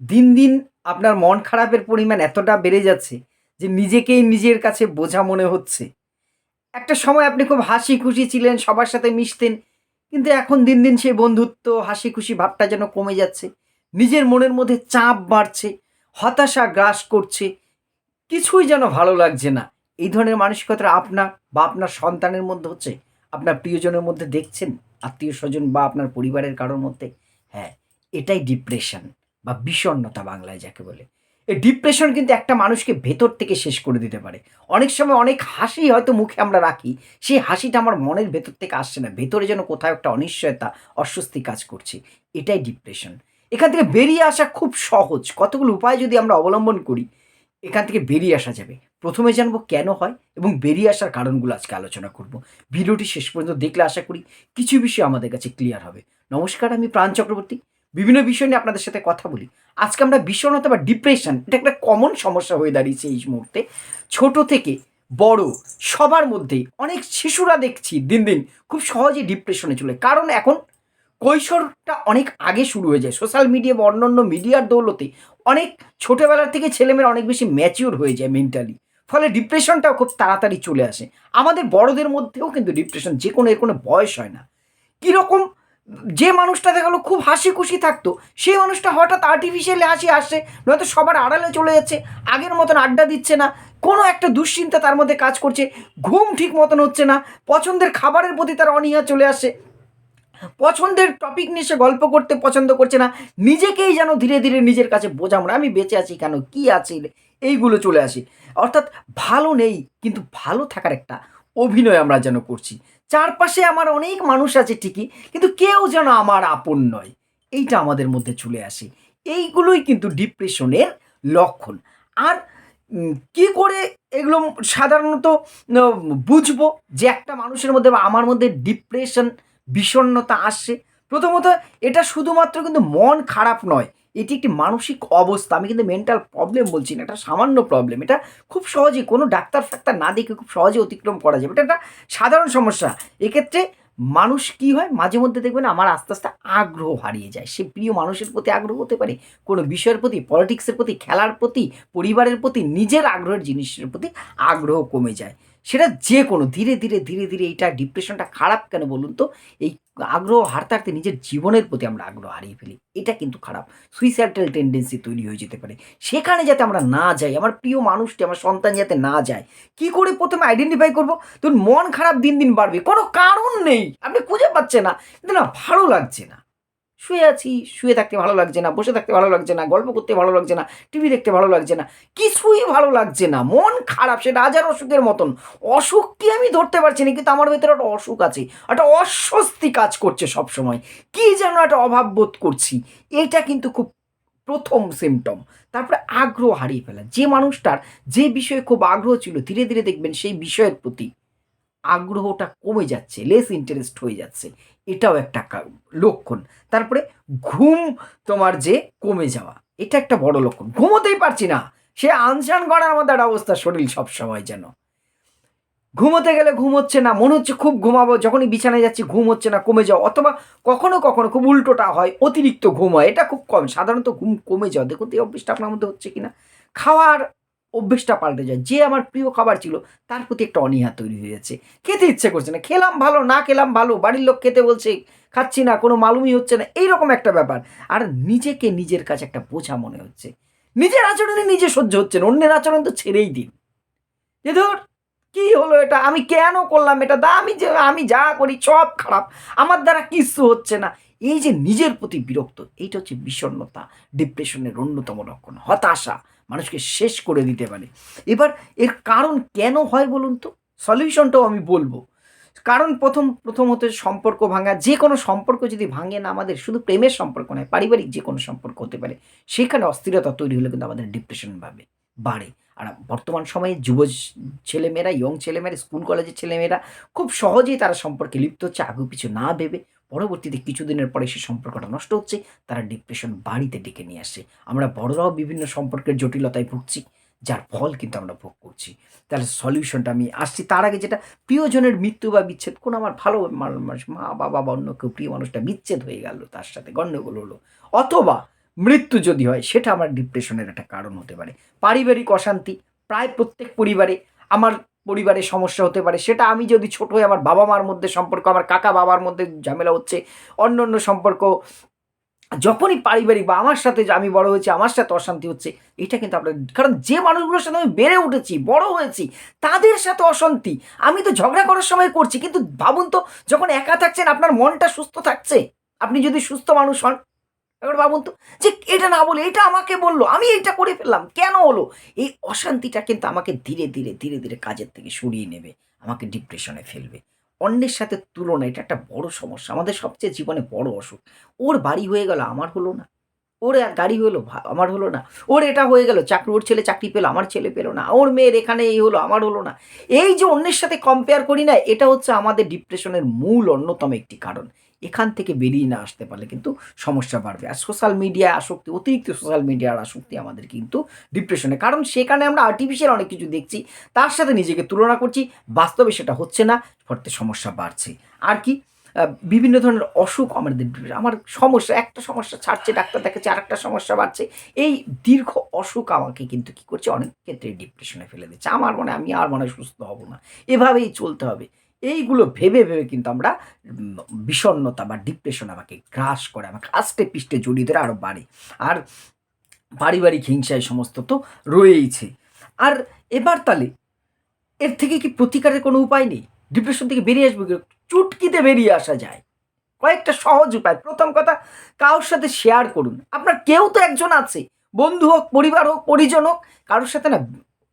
দিন দিন আপনার মন খারাপের পরিমাণ এতটা বেড়ে যাচ্ছে যে নিজেকেই নিজের কাছে বোঝা মনে হচ্ছে। একটা সময় আপনি খুব হাসি খুশি ছিলেন, সবার সাথে মিশতেন, কিন্তু এখন দিন দিন সেই বন্ধুত্ব হাসি খুশি ভাবটা যেন কমে যাচ্ছে। নিজের মনের মধ্যে চাপ বাড়ছে, হতাশা গ্রাস করছে, কিছুই যেন ভালো লাগছে না। এই ধরনের মানসিকতা আপনার বা আপনার সন্তানের মধ্যে হচ্ছে, আপনার প্রিয়জনের মধ্যে দেখছেন আত্মীয় স্বজন বা আপনার পরিবারের কারোর মধ্যে হ্যাঁ এটাই ডিপ্রেশন বা বিষণ্ণতা বাংলায় যাকে বলে। এই ডিপ্রেশন কিন্তু একটা মানুষকে ভেতর থেকে শেষ করে দিতে পারে। অনেক সময় অনেক হাসি হয়তো মুখে আমরা রাখি, সেই হাসিটা আমার মনের ভেতর থেকে আসছে না, ভেতরে যেন কোথাও একটা অনিশ্চয়তা, অস্বস্তি কাজ করছে। এটাই ডিপ্রেশন এখান থেকে বেরিয়ে আসা খুব সহজ। কতগুলো উপায় যদি আমরা অবলম্বন করি, এখান থেকে বেরিয়ে আসা যাবে। প্রথমে জানব কেন হয় এবং বেরিয়ে আসার কারণগুলো আজকে আলোচনা করব। ভিডিওটি শেষ পর্যন্ত দেখলে আশা করি কিছু বিষয় আমাদের কাছে ক্লিয়ার হবে। নমস্কার, আমি প্রাণ চক্রবর্তী। বিভিন্ন বিষয় নিয়ে আপনাদের সাথে কথা বলি। আজকে আমরা বিষণ্ণতা বা ডিপ্রেশন এটা একটা কমন সমস্যা হয়ে দাঁড়িয়েছে এই মুহূর্তে। ছোট থেকে বড় সবার মধ্যেই অনেক শিশুরা দেখছি দিন দিন খুব সহজেই ডিপ্রেশনে চলে কারণ এখন কৈশোরটা অনেক আগে শুরু হয়ে যায়। সোশ্যাল মিডিয়া বা অন্যান্য মিডিয়ার দৌলতে অনেক ছোটোবেলার থেকে ছেলেমেয়েরা অনেক বেশি ম্যাচিওর হয়ে যায় মেন্টালি ফলে ডিপ্রেশনটাও খুব তাড়াতাড়ি চলে আসে। আমাদের বড়দের মধ্যেও কিন্তু ডিপ্রেশন যে কোনো এর কোনো বয়স হয় না। কীরকম যে মানুষটা দেখাল খুব হাসি খুশি থাকতো, সেই মানুষটা হঠাৎ আর্টিফিশিয়ালি হাসি আসছে, নয়তো সবার আড়ালে চলে যাচ্ছে, আগের মতন আড্ডা দিচ্ছে না, কোনো একটা দুশ্চিন্তা তার মধ্যে কাজ করছে, ঘুম ঠিক মতন হচ্ছে না, পছন্দের খাবারের প্রতি তার অনীহা চলে আসে পছন্দের টপিক নিয়ে সে গল্প করতে পছন্দ করছে না, নিজেকেই যেন ধীরে ধীরে নিজের কাছে বোঝা মনে আমি বেঁচে আছি কেন, কি আছে, এইগুলো চলে আসে। অর্থাৎ ভালো নেই, কিন্তু ভালো থাকার একটা অভিনয় আমরা যেন করছি। চারপাশে আমার অনেক মানুষ আছে ঠিকই, কিন্তু কেউ যেন আমার আপন নয়। এইটা আমাদের মধ্যে চলে আসে। এইগুলোই কিন্তু ডিপ্রেশনের লক্ষণ। আর কি করে এগুলো সাধারণত বুঝব যে একটা মানুষের মধ্যে বা আমার মধ্যে ডিপ্রেশন, বিষণ্ণতা আসছে। প্রথমত এটা শুধুমাত্র কিন্তু মন খারাপ নয় এটি একটি মানসিক অবস্থা। আমি কিন্তু মেন্টাল প্রবলেম বলছি না, এটা সামান্য প্রবলেম এটা খুব সহজে কোনো ডাক্তার ফাক্তার না দেখে খুব সহজে অতিক্রম করা যাবে। এটা একটা সাধারণ সমস্যা। এক্ষেত্রে মানুষ কি হয়? মাঝে মধ্যে দেখবেন আমার আস্তে আস্তে আগ্রহ হারিয়ে যায়। সে প্রিয় মানুষের প্রতি আগ্রহ হতে পারে, কোনো বিষয়ের প্রতি পলিটিক্সের প্রতি, খেলার প্রতি, পরিবারের প্রতি, নিজের আগ্রহের জিনিসের প্রতি আগ্রহ কমে যায়। সেটা যে কোনো, ধীরে ধীরে ধীরে ধীরে এইটা ডিপ্রেশনটা খারাপ কেন বলুন তো? এই আগ্রহ হারতে হারতে নিজের জীবনের প্রতি আমরা আগ্রহ হারিয়ে ফেলি। এটা কিন্তু খারাপ। সুইসাইডাল টেন্ডেন্সি তৈরি হয়ে যেতে পারে। সেখানে যাতে আমরা না যাই, আমার প্রিয় মানুষটি, আমার সন্তান যাতে না যায়, কি করে প্রথমে আইডেন্টিফাই করব? তোর মন খারাপ দিন দিন বাড়বে, কোনো কারণ নেই। আপনি খুঁজে পাচ্ছে না। কিন্তু না, ভালো লাগছে না। শুয়ে আছি, শুয়ে থাকতে ভালো লাগছে না, বসে থাকতে ভালো লাগছে না, গল্প করতে ভালো লাগছে না, টিভি দেখতে ভালো লাগছে না, কিছুই ভালো লাগছে না, মন খারাপ সেটা হাজার অসুখের মতন। অসুখ কি আমি ধরতে পারছি না, কিন্তু আমার ভেতরে একটা অসুখ আছে, একটা অস্বস্তি কাজ করছে সব সময় কি যেন একটা অভাব বোধ করছি, এটা কিন্তু খুব প্রথম সিমটম তারপরে আগ্রহ হারিয়ে ফেলা, যে মানুষটার যে বিষয়ে খুব আগ্রহ ছিল, ধীরে ধীরে দেখবেন সেই বিষয়ের প্রতি আগ্রহটা কমে যাচ্ছে লেস ইন্টারেস্ট হয়ে যাচ্ছে। এটাও একটা লক্ষণ। তারপরে ঘুম তোমার যে কমে যাওয়া, এটা একটা বড় লক্ষণ। ঘুমোতেই পারছি না। সে আনসান করার মতো একটা অবস্থা শরীর সব সময় যেন। ঘুমোতে গেলে ঘুম হচ্ছে না, মনে হচ্ছে খুব ঘুমাবো, যখনই বিছানায় যাচ্ছি ঘুম হচ্ছে না, কমে যাও অথবা কখনো কখনো খুব উল্টোটা হয়, অতিরিক্ত ঘুম হয়, এটা খুব কম। সাধারণত ঘুম কমে যাও দেখুন, এই অভ্যেসটা আপনার মধ্যে হচ্ছে কিনা। খাওয়ার অভ্যেসটা পাল্টে যায়। যে আমার প্রিয় খাবার ছিল, তার প্রতি একটা অনীহা তৈরি হয়ে যাচ্ছে। খেতে ইচ্ছে করছে না। খেলাম ভালো, না খেলাম ভালো, বাড়ির লোক খেতে বলছে, খাচ্ছি না, কোনো মালুমই হচ্ছে না, এইরকম একটা ব্যাপার। আর নিজেকে নিজের কাছে একটা বোঝা মনে হচ্ছে। নিজের আচরণে নিজে সহ্য হচ্ছে না, অন্যের আচরণ তো ছেড়েই দিন। যে ধর, কি হলো এটা? আমি কেন করলাম এটা? দা, আমি যে, আমি যা করি সব খারাপ। আমার দ্বারা কিছু হচ্ছে না। এই যে নিজের প্রতি বিরক্ত, এইটা হচ্ছে বিষণ্ণতা ডিপ্রেশনের অন্যতম লক্ষণ, হতাশা। মানুষকে শেষ করে দিতে পারে। এবার এর কারণ কেন হয় বলুন তো? সলিউশনটাও আমি বলব। কারণ প্রথম প্রথম প্রথমত সম্পর্ক ভাঙা, যে কোনো সম্পর্ক যদি ভাঙে না আমাদের, শুধু প্রেমের সম্পর্ক নয়, পারিবারিক যে কোনো সম্পর্ক হতে পারে, সেখানে অস্থিরতা তৈরি হলে কিন্তু আমাদের ডিপ্রেশন ভাবে, বাড়ে। আর বর্তমান সময়ে যুব ছেলেমেয়েরা ইয়ং ছেলেমেয়েরা স্কুল কলেজের ছেলেমেয়েরা খুব সহজেই তারা সম্পর্কে লিপ্ত হচ্ছে আগে পিছু না ভেবে। পরবর্তীতে কিছুদিনের পরে সে সম্পর্কটা নষ্ট হচ্ছে, তারা ডিপ্রেশন বাড়িতে ডেকে নিয়ে আসছে আমরা বড়রাও বিভিন্ন সম্পর্কের জটিলতায় ভুগছি, যার ফল কিন্তু আমরা ভোগ করছি। তাহলে সলিউশনটা আমি আসছি। তার আগে যেটা, প্রিয়জনের মৃত্যু বা বিচ্ছেদ, কোনো আমার ভালো মানুষ, মা, বাবা বা অন্য কেউ, প্রিয় মানুষটা বিচ্ছেদ হয়ে গেল, তার সাথে গণ্ডগোল হলো। অথবা মৃত্যু যদি হয়, সেটা আমার ডিপ্রেশনের একটা কারণ হতে পারে। পারিবারিক অশান্তি, প্রায় প্রত্যেক পরিবারে আমার পরিবারে সমস্যা হতে পারে। সেটা আমি যদি ছোট হয়ে আমার বাবা মার মধ্যে সম্পর্ক, আমার কাকা বাবার মধ্যে ঝামেলা হচ্ছে অন্য অন্য সম্পর্ক, যখনই পারিবারিক বা আমার সাথে আমি বড় হয়েছি, আমার সাথে অশান্তি হচ্ছে, এটা কিন্তু আপনার, কারণ যে মানুষগুলোর সাথে আমি বেড়ে উঠেছি, বড় হয়েছি, তাদের সাথে অশান্তি, আমি তো ঝগড়া করার সময় করছি, কিন্তু ভাবুন তো, যখন একা থাকছেন, আপনার মনটা সুস্থ থাকছে। আপনি যদি সুস্থ মানুষ হন এবার ভাবুন তো যে এটা না বলে, এটা আমাকে বলল, আমি এইটা করে ফেললাম, কেন হলো? এই অশান্তিটা কিন্তু আমাকে ধীরে ধীরে ধীরে ধীরে কাজের থেকে সরিয়ে নেবে, আমাকে ডিপ্রেশনে ফেলবে। অন্যের সাথে তুলনা, এটা একটা বড় সমস্যা, আমাদের সবচেয়ে জীবনে বড় অসুখ। ওর বাড়ি হয়ে গেল, আমার হলো না। ওর গাড়ি হলো আমার হলো না। ওর এটা হয়ে গেল চাকরি ওর ছেলে চাকরি পেল, আমার ছেলে পেল না। ওর মেয়ের এখানে এই হলো, আমার হলো না। এই যে অন্যের সাথে কম্পেয়ার করি না, এটা হচ্ছে আমাদের ডিপ্রেশনের মূল অন্যতম একটি কারণ। এখান থেকে বেরিয়ে না আসতে পারলে কিন্তু সমস্যা বাড়বে। আর সোশ্যাল মিডিয়া আসক্তি, অতিরিক্ত সোশ্যাল মিডিয়ার আসক্তি আমাদের কিন্তু ডিপ্রেশনে কারণ সেখানে আমরা আর্টিফিশিয়াল অনেক কিছু দেখছি, তার সাথে নিজেকে তুলনা করছি, বাস্তবে সেটা হচ্ছে না ফলে সমস্যা বাড়ছে। আর কি বিভিন্ন ধরনের অসুখ আমাদের আমার সমস্যা, একটা সমস্যা ছাড়ছে, ডাক্তার দেখাচ্ছে আর একটা সমস্যা বাড়ছে। এই দীর্ঘ অসুখ আমাকে কিন্তু কি করছে? অনেক ক্ষেত্রে ডিপ্রেশনে ফেলে দিচ্ছে। আমার মনে আমি আর মনে হয় সুস্থ হব না। এভাবেই চলতে হবে। এইগুলো ভেবে ভেবে কিন্তু আমরা উম, বিষণ্ণতা বা ডিপ্রেশন আমাকে গ্রাস করে আমাকে আস্তে পিষ্টে জড়িয়ে ধরে আরও বাড়ে। আর পারিবারিক হিংসায় সমস্ত তো রয়েইছে। আর এবার তাহলে এর থেকে কি প্রতিকারের কোনো উপায় নেই? ডিপ্রেশন থেকে বেরিয়ে আসবে? চুটকিতে বেরিয়ে আসা যায়। কয়েকটা সহজ উপায়। প্রথম কথা কারোর সাথে শেয়ার করুন। আপনার কেউ তো একজন আছে। বন্ধু হোক পরিবার হোক পরিজন হোক কারোর সাথে না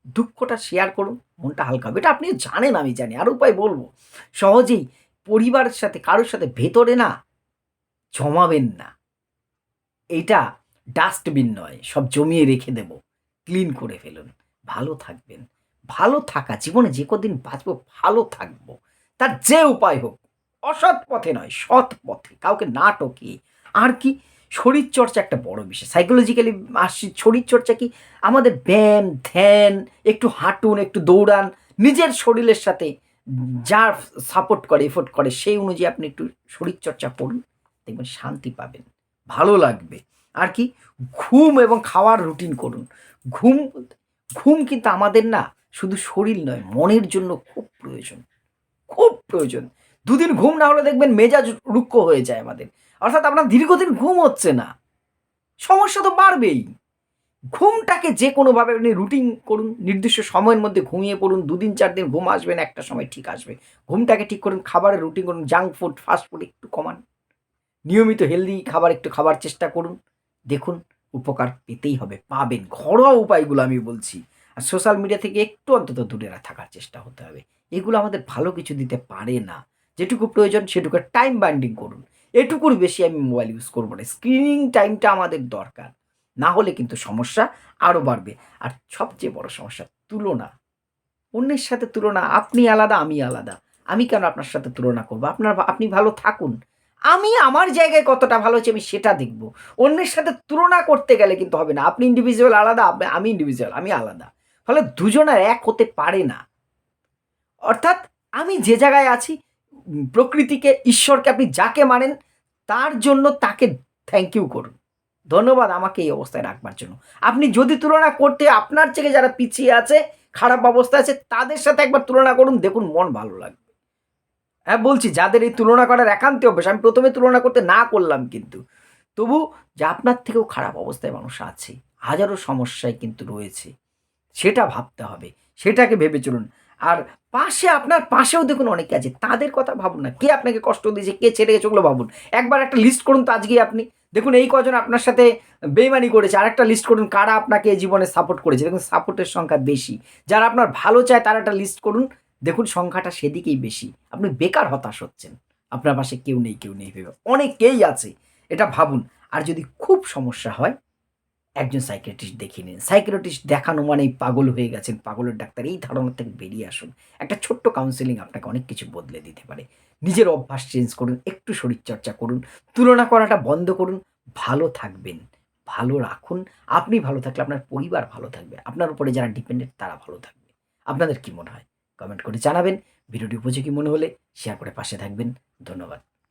দুঃখটা শেয়ার করুন। মনটা হালকা হবে। এটা আপনি জানেন, আমি জানি। আর উপায় বলব। সহজেই পরিবারের সাথে, কারোর সাথে ভেতরে না জমাবেন না। এইটা ডাস্টবিন নয়, সব জমিয়ে রেখে দেব। ক্লিন করে ফেলুন। ভালো থাকবেন। ভালো থাকা, জীবনে যে কদিন বাঁচবো, ভালো থাকব। তার যে উপায় হোক, অসৎ পথে নয়, সৎ পথে। কাউকে না টকিয়ে আর কি শরীরচর্চা একটা বড় বিষয়। সাইকোলজিক্যালি আসছি, শরীরচর্চা কি? আমাদের ব্যায়াম, ধ্যান, একটু হাঁটুন, একটু দৌড়ান, নিজের শরীরের সাথে যার সাপোর্ট করে এফোর্ট করে, সেই অনুযায়ী আপনি একটু শরীরচর্চা করুন, দেখবেন শান্তি পাবেন, ভালো লাগবে। আর কি? ঘুম এবং খাওয়ার রুটিন করুন। ঘুম ঘুম কিন্তু আমাদের না, শুধু শরীর নয়, মনের জন্য খুব প্রয়োজন। খুব প্রয়োজন। দুদিন ঘুম না হলে দেখবেন মেজাজ রুক্ষ হয়ে যায় আমাদের। অর্থাৎ আপনার দীর্ঘদিন ঘুম হচ্ছে না। সমস্যা তো বাড়বেই। ঘুমটাকে যে কোনোভাবে আপনি রুটিন করুন, নির্দিষ্ট সময়ের মধ্যে ঘুমিয়ে পড়ুন, দুদিন, চার দিন ঘুম আসবেন একটা সময় ঠিক আসবে। ঘুমটাকে ঠিক করুন, খাবারের রুটিন করুন জাঙ্ক ফুড ফাস্ট ফুড একটু কমান। নিয়মিত হেলদি খাবার, একটু খাবার চেষ্টা করুন। দেখুন, উপকার পেতেই হবে, পাবেন। ঘরোয়া উপায়গুলো আমি বলছি। আর সোশ্যাল মিডিয়া থেকে একটু অন্তত দূরে থাকার চেষ্টা হতে হবে। এগুলো আমাদের ভালো কিছু দিতে পারে না। যেটুকু প্রয়োজন সেটুকু টাইম বাইন্ডিং করুন। এটুকুর বেশি আমি মোবাইল ইউজ করব না। স্ক্রিনিং টাইমটা আমাদের দরকার। না হলে কিন্তু সমস্যা আরও বাড়বে। আর সবচেয়ে বড় সমস্যা, তুলনা। অন্যের সাথে তুলনা, আপনি আলাদা, আমি আলাদা। আমি কেন আপনার সাথে তুলনা করব? আপনার আপনি ভালো থাকুন। আমি আমার জায়গায় কতটা ভালো হচ্ছে আমি সেটা দেখব। অন্যের সাথে তুলনা করতে গেলে কিন্তু হবে না। আপনি ইন্ডিভিজুয়াল আলাদা আমি ইন্ডিভিজুয়াল আমি আলাদা। ফলে দুজনের এক হতে পারে না। অর্থাৎ আমি যে জায়গায় আছি প্রকৃতিকে, ঈশ্বরকে আপনি যাকে মানেন, তার জন্য তাকে থ্যাংক ইউ করুন। ধন্যবাদ আমাকে এই অবস্থায় রাখবার জন্য। আপনি যদি তুলনা করতে আপনার থেকে যারা পিছিয়ে আছে, খারাপ অবস্থা আছে, তাদের সাথে একবার তুলনা করুন, দেখুন মন ভালো লাগবে। হ্যাঁ বলছি, যাদের এই তুলনা করার একান্ত অভ্যাস, আমি প্রথমে তুলনা করতে না করলাম কিন্তু। তবু, যে আপনার থেকেও খারাপ অবস্থায় মানুষ আছে, হাজারো সমস্যায় কিন্তু রয়েছে, সেটা ভাবতে হবে, সেটাকে ভেবে চলুন। আর পাশে আপনার পাশেও দেখুন অনেকে আছে, তাদের কথা ভাবুন না। কে আপনাকে কষ্ট দিয়েছে, কে ছেড়ে গেছে ওগুলো ভাবুন। একবার একটা লিস্ট করুন তো আজকে আপনি। দেখুন এই কজন আপনার সাথে বেইমানি করেছে, আরেকটা লিস্ট করুন কারা আপনাকে জীবনে সাপোর্ট করেছে। দেখুন সাপোর্টের সংখ্যা বেশি। যারা আপনার ভালো চায় তারা একটা লিস্ট করুন। দেখুন সংখ্যাটা সেদিকেই বেশি। আপনি বেকার হতাশ হচ্ছেন। আপনার পাশে কেউ নেই কেউ নেই ভেবে। অনেকেই আছে, এটা ভাবুন। আর যদি খুব সমস্যা হয় একজন সাইকিয়াট্রিস্ট দেখিয়ে নিন। সাইকিয়াট্রিস্ট দেখানো মানেই পাগল হয়ে গেছেন। পাগলের ডাক্তার, এই ধারণা থেকে বেরিয়ে আসুন। একটা ছোট্ট কাউন্সেলিং আপনাকে অনেক কিছু বদলে দিতে পারে। নিজের অভ্যাস চেঞ্জ করুন, একটু শরীরচর্চা করুন, তুলনা করাটা বন্ধ করুন, ভালো থাকবেন, ভালো রাখুন। আপনি ভালো থাকলে আপনার পরিবার ভালো থাকবে, আপনার উপরে যারা ডিপেন্ডেন্ট তারা ভালো থাকবে। আপনাদের কি মনে হয়? কমেন্ট করে জানাবেন। ভিডিওটি উপযোগী মনে হলে শেয়ার করে পাশে থাকবেন। ধন্যবাদ।